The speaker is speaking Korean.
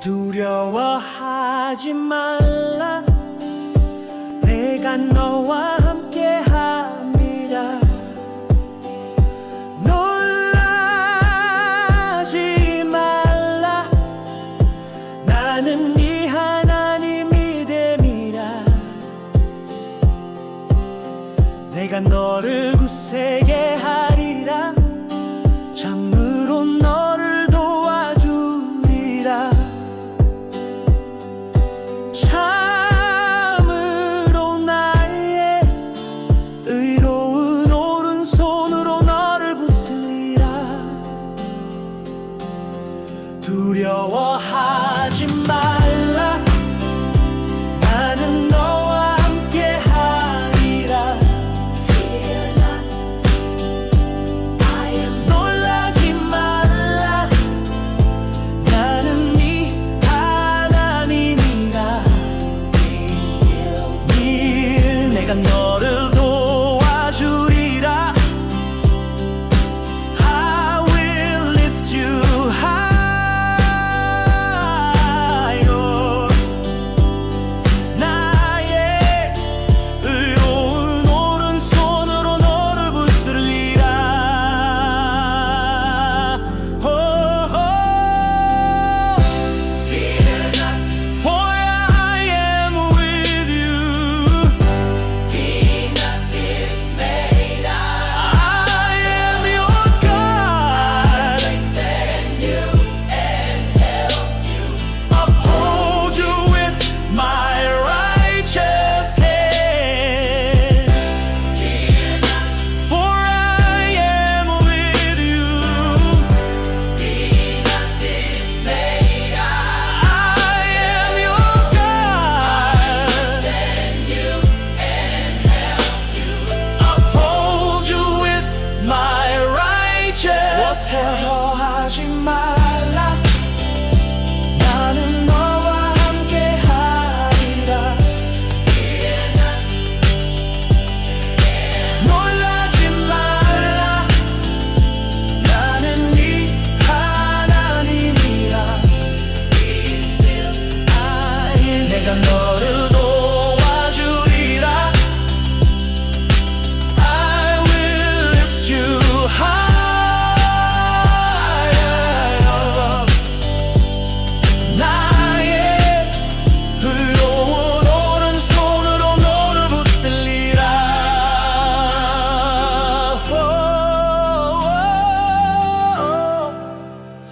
두려워하지 말라. 내가 너와 함께 함이라 놀라지 말라. 나는 네 하나님이 됨이라. 내가 너를 굳세게 두려워하지 말 Just hello 하지마